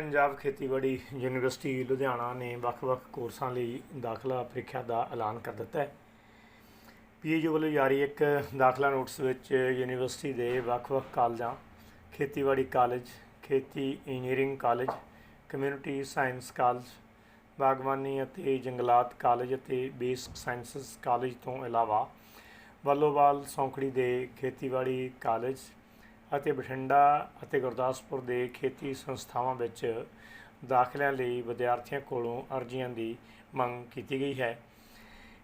ਪੰਜਾਬ ਖੇਤੀਬਾੜੀ ਯੂਨੀਵਰਸਿਟੀ ਲੁਧਿਆਣਾ ਨੇ ਵੱਖ-ਵੱਖ ਕੋਰਸਾਂ ਲਈ ਦਾਖਲਾ ਪ੍ਰੀਖਿਆ ਦਾ ਐਲਾਨ ਕਰ ਦਿੱਤਾ ਹੈ। ਪੀਏਯੂ ਵੱਲੋਂ ਜਾਰੀ ਇੱਕ ਦਾਖਲਾ ਨੋਟਿਸ ਵਿੱਚ ਯੂਨੀਵਰਸਿਟੀ ਦੇ ਵੱਖ-ਵੱਖ ਕਾਲਜਾਂ, ਖੇਤੀਬਾੜੀ ਕਾਲਜ, ਖੇਤੀ engineering college, community science college, ਬਾਗਬਾਨੀ ਅਤੇ ਜੰਗਲਾਤ ਕਾਲਜ ਅਤੇ ਬੇਸਿਕ ਸਾਇੰਸਜ਼ ਕਾਲਜ ਤੋਂ ਇਲਾਵਾ ਵੱਲੋਵਾਲ ਸੌਂਕੜੀ ਦੇ ਖੇਤੀਬਾੜੀ ਕਾਲਜ ਅਤੇ ਬਠਿੰਡਾ ਅਤੇ ਗੁਰਦਾਸਪੁਰ ਦੇ ਖੇਤੀ ਸੰਸਥਾਵਾਂ ਵਿੱਚ ਦਾਖਲਿਆਂ ਲਈ ਵਿਦਿਆਰਥੀਆਂ ਕੋਲੋਂ ਅਰਜ਼ੀਆਂ ਦੀ ਮੰਗ ਕੀਤੀ ਗਈ ਹੈ।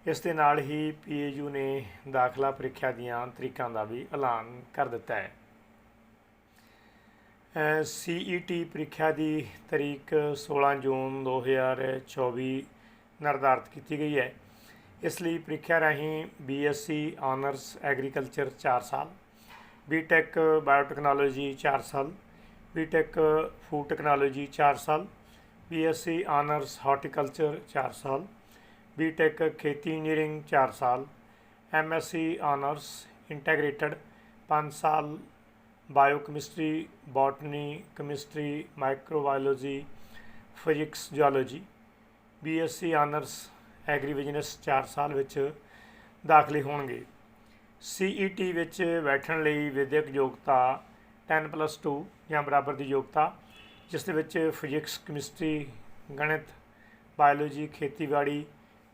ਇਸ ਦੇ ਨਾਲ ਹੀ ਪੀਏਯੂ ਨੇ ਦਾਖਲਾ ਪ੍ਰੀਖਿਆ ਦੀਆਂ ਤਰੀਕਾਂ ਦਾ ਵੀ ਐਲਾਨ ਕਰ ਦਿੱਤਾ ਹੈ। ਸੀਈਟੀ ਪ੍ਰੀਖਿਆ ਦੀ ਤਰੀਕ 16 ਜੂਨ 2024 ਨਿਰਧਾਰਤ ਕੀਤੀ ਗਈ ਹੈ। ਇਸ ਲਈ ਪ੍ਰੀਖਿਆ ਰਾਹੀਂ ਬੀਐਸਸੀ ਆਨਰਸ ਐਗਰੀਕਲਚਰ 4 ਸਾਲ ਬੀਟੈਕ ਬਾਇਓਟੈਕਨੋਲੋਜੀ 4 ਸਾਲ। ਬੀਟੈਕ ਫੂਡ ਟੈਕਨੋਲੋਜੀ 4 ਸਾਲ। ਬੀਐਸਸੀ ਆਨਰਸ ਹਾਰਟੀਕਲਚਰ 4 ਸਾਲ। ਬੀਟੈਕ ਖੇਤੀ ਇੰਜੀਨੀਅਰਿੰਗ 4 ਸਾਲ। ਐਮਐਸਸੀ ਆਨਰਸ ਇੰਟੈਗ੍ਰੇਟਡ 5 ਸਾਲ। Biochemistry botany chemistry microbiology physics geology BSc honours agribusiness 4 ਸਾਲ ਵਿੱਚ ਦਾਖਲੇ ਹੋਣਗੇ। ਸੀਈਟੀ ਵਿੱਚ ਬੈਠਣ ਲਈ ਵਿਦਿਅਕ ਯੋਗਤਾ 10+2 ਜਾਂ ਬਰਾਬਰ ਦੀ ਯੋਗਤਾ, ਜਿਸ ਦੇ ਵਿੱਚ ਫਿਜ਼ਿਕਸ ਕੈਮਿਸਟਰੀ ਗਣਿਤ ਬਾਇਓਲੋਜੀ ਖੇਤੀਬਾੜੀ,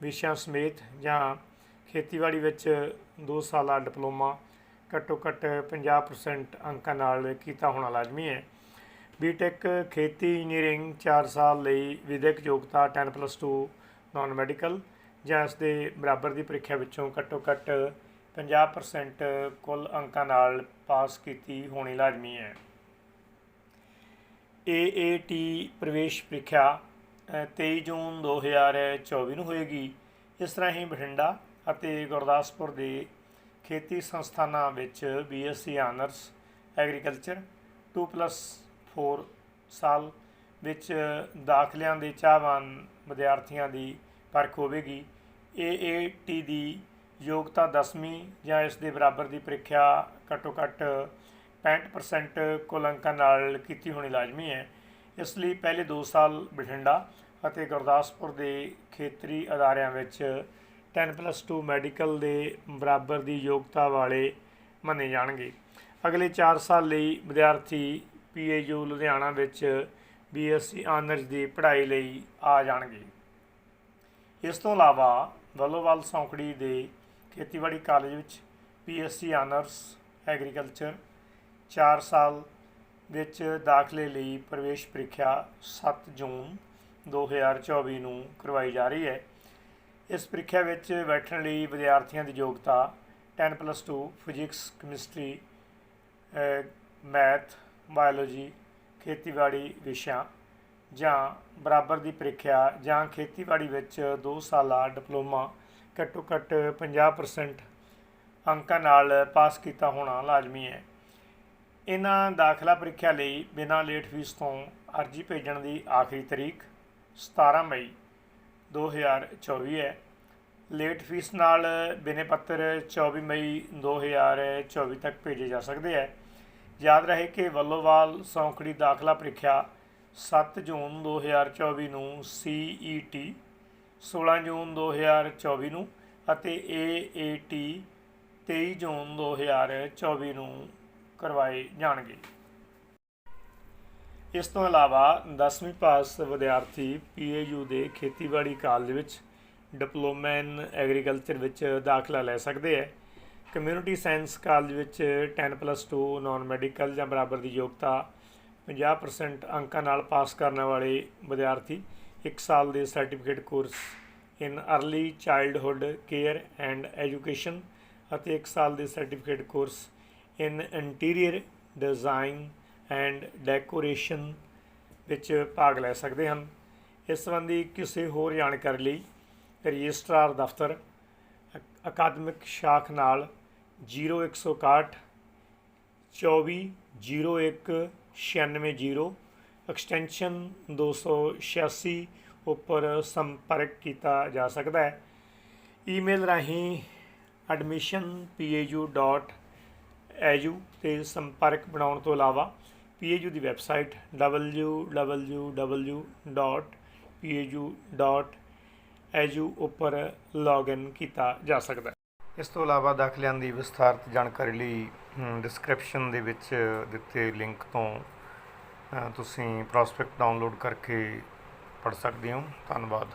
ਵਿਸ਼ਿਆਂ ਸਮੇਤ ਜਾਂ ਖੇਤੀਬਾੜੀ ਵਿੱਚ 2 ਸਾਲਾ ਡਿਪਲੋਮਾ ਘੱਟੋ ਘੱਟ 50% ਅੰਕਾਂ ਨਾਲ ਕੀਤਾ ਹੋਣਾ ਲਾਜ਼ਮੀ ਹੈ। ਬੀਟੈਕ ਖੇਤੀ ਇੰਜੀਨੀਅਰਿੰਗ 4 ਸਾਲ ਲਈ ਵਿਦਿਅਕ ਯੋਗਤਾ 10+2 ਨਾਨ ਮੈਡੀਕਲ ਜਾਂ ਇਸ ਦੇ ਬਰਾਬਰ ਦੀ ਪ੍ਰੀਖਿਆ ਵਿੱਚੋਂ ਘੱਟੋ ਘੱਟ 50% ਕੁੱਲ ਅੰਕਾਂ ਨਾਲ ਪਾਸ ਕੀਤੀ ਹੋਣੀ ਲਾਜ਼ਮੀ ਹੈ। AAT ਪ੍ਰਵੇਸ਼ ਪ੍ਰੀਖਿਆ ਅ, 23 ਜੂਨ 2024 ਨੂੰ ਹੋਏਗੀ। ਇਸ ਤਰ੍ਹਾਂ ਹੀ ਬਠਿੰਡਾ ਅਤੇ ਗੁਰਦਾਸਪੁਰ ਦੇ ਖੇਤੀ ਸੰਸਥਾਨਾਂ ਵਿੱਚ ਬੀਐਸਸੀ ਆਨਰਸ ਐਗਰੀਕਲਚਰ 2+4 ਸਾਲ ਵਿੱਚ ਦਾਖਲਿਆਂ ਦੇ ਚਾਹਵਾਨ ਵਿਦਿਆਰਥੀਆਂ ਦੀ ਪਰਖ ਹੋਵੇਗੀ। AAT ਦੀ ਯੋਗਤਾ 10ਵੀਂ ਜਾਂ ਇਸ ਦੇ ਬਰਾਬਰ ਦੀ ਪ੍ਰੀਖਿਆ ਘੱਟੋ ਘੱਟ 65% ਕੁੱਲ ਅੰਕਾਂ ਨਾਲ ਕੀਤੀ ਹੋਣੀ ਲਾਜ਼ਮੀ ਹੈ। ਇਸ ਲਈ ਪਹਿਲੇ 2 ਸਾਲ ਬਠਿੰਡਾ ਅਤੇ ਗੁਰਦਾਸਪੁਰ ਦੇ ਖੇਤਰੀ ਅਦਾਰਿਆਂ ਵਿੱਚ 10+2 ਮੈਡੀਕਲ ਦੇ ਬਰਾਬਰ ਦੀ ਯੋਗਤਾ ਵਾਲੇ ਮੰਨੇ ਜਾਣਗੇ। ਅਗਲੇ 4 ਸਾਲ ਲਈ ਵਿਦਿਆਰਥੀ ਪੀਏਯੂ ਲੁਧਿਆਣਾ ਵਿੱਚ ਬੀਐਸਸੀ ਆਨਰਸ ਦੀ ਪੜ੍ਹਾਈ ਲਈ ਆ ਜਾਣਗੇ। ਇਸ ਤੋਂ ਇਲਾਵਾ ਵੱਲੋਵਾਲ ਸੌਂਕੜੀ ਦੇ ਖੇਤੀਬਾੜੀ ਕਾਲਜ ਵਿੱਚ ਪੀਐਸਸੀ ਆਨਰਸ, ਐਗਰੀਕਲਚਰ 4 ਸਾਲ ਵਿੱਚ ਦਾਖਲੇ ਲਈ ਪ੍ਰਵੇਸ਼ ਪ੍ਰੀਖਿਆ 7 ਜੂਨ 2024 ਨੂੰ ਕਰਵਾਈ ਜਾ ਰਹੀ ਹੈ। ਇਸ ਪ੍ਰੀਖਿਆ ਵਿੱਚ ਬੈਠਣ ਲਈ ਵਿਦਿਆਰਥੀਆਂ ਦੀ ਯੋਗਤਾ 10+2 ਫਿਜ਼ਿਕਸ, ਕੈਮਿਸਟਰੀ ਮੈਥ, ਬਾਇਓਲੋਜੀ, ਖੇਤੀਬਾੜੀ ਵਿਸ਼ਿਆਂ ਜਾਂ ਬਰਾਬਰ ਦੀ ਪ੍ਰੀਖਿਆ ਜਾਂ ਖੇਤੀਬਾੜੀ ਵਿੱਚ 2 ਸਾਲਾ ਡਿਪਲੋਮਾ ਘੱਟੋ ਘੱਟ 50% ਅੰਕਾਂ ਨਾਲ ਪਾਸ ਕੀਤਾ ਹੋਣਾ ਲਾਜ਼ਮੀ ਹੈ। ਇਹਨਾਂ ਦਾਖਲਾ ਪ੍ਰੀਖਿਆ ਲਈ ਬਿਨਾਂ ਲੇਟ ਫੀਸ ਤੋਂ ਅਰਜ਼ੀ ਭੇਜਣ ਦੀ ਆਖਰੀ ਤਰੀਕ 17 ਮਈ 2024 ਹੈ। ਲੇਟ ਫੀਸ ਨਾਲ ਬਿਨੇ ਪੱਤਰ 24 ਮਈ 2024 ਤੱਕ ਭੇਜੇ ਜਾ ਸਕਦੇ ਹੈ। ਯਾਦ ਰਹੇ ਕਿ ਵੱਲੋਵਾਲ ਸੌਂਕੜੀ ਦਾਖਲਾ ਪ੍ਰੀਖਿਆ 7 ਜੂਨ 2024 ਨੂੰ CET 16 ਜੂਨ 2024 ਨੂੰ ਅਤੇ AAT 23 ਜੂਨ 2024 ਨੂੰ ਕਰਵਾਏ ਜਾਣਗੇ। ਇਸ ਤੋਂ ਇਲਾਵਾ 10ਵੀਂ ਪਾਸ ਵਿਦਿਆਰਥੀ PAU ਦੇ ਖੇਤੀਬਾੜੀ ਕਾਲਜ ਵਿੱਚ ਡਿਪਲੋਮਾ ਇਨ ਐਗਰੀਕਲਚਰ ਵਿੱਚ ਦਾਖਲਾ ਲੈ ਸਕਦੇ ਹੈ। ਕਮਿਊਨਿਟੀ ਸਾਇੰਸ ਕਾਲਜ ਵਿੱਚ 10+2 ਨਾਨ ਮੈਡੀਕਲ ਜਾਂ ਬਰਾਬਰ ਦੀ ਯੋਗਤਾ 50% ਅੰਕਾਂ ਨਾਲ ਪਾਸ ਕਰਨ ਵਾਲੇ ਵਿਦਿਆਰਥੀ 1 ਸਾਲ ਦੇ certificate course in early childhood care and education ਅਤੇ 1 ਸਾਲ ਦੇ certificate course in interior design and decoration ਵਿੱਚ ਭਾਗ ਲੈ ਸਕਦੇ ਹਨ। ਇਸ ਸੰਬੰਧੀ ਕਿਸੇ ਹੋਰ ਜਾਣਕਾਰੀ ਲਈ ਰਜਿਸਟਰਾਰ ਦਫ਼ਤਰ ਅਕਾਦਮਿਕ ਸ਼ਾਖ ਨਾਲ 0161 24 01 96 ਐਕਸਟੈਂਸ਼ਨ 286 ਉੱਪਰ ਸੰਪਰਕ ਕੀਤਾ ਜਾ ਸਕਦਾ ਹੈ। ਈਮੇਲ ਰਾਹੀਂ admission pau.edu ਤੇ ਸੰਪਰਕ ਬਣਾਉਣ ਤੋਂ ਇਲਾਵਾ ਪੀਏਯੂ ਦੀ ਵੈਬਸਾਈਟ www.pau.edu ਉੱਪਰ ਲੌਗਇਨ ਕੀਤਾ ਜਾ ਸਕਦਾ ਹੈ। ਇਸ ਤੋਂ ਇਲਾਵਾ ਦਾਖਲਿਆਂ ਦੀ ਵਿਸਥਾਰਤ ਜਾਣਕਾਰੀ ਲਈ ਡਿਸਕ੍ਰਿਪਸ਼ਨ ਦੇ ਵਿੱਚ ਦਿੱਤੇ ਲਿੰਕ ਤੋਂ ਤੁਸੀਂ ਪ੍ਰੋਸਪੈਕਟ ਡਾਊਨਲੋਡ ਕਰਕੇ ਪੜ੍ਹ ਸਕਦੇ ਹੋ। ਧੰਨਵਾਦ।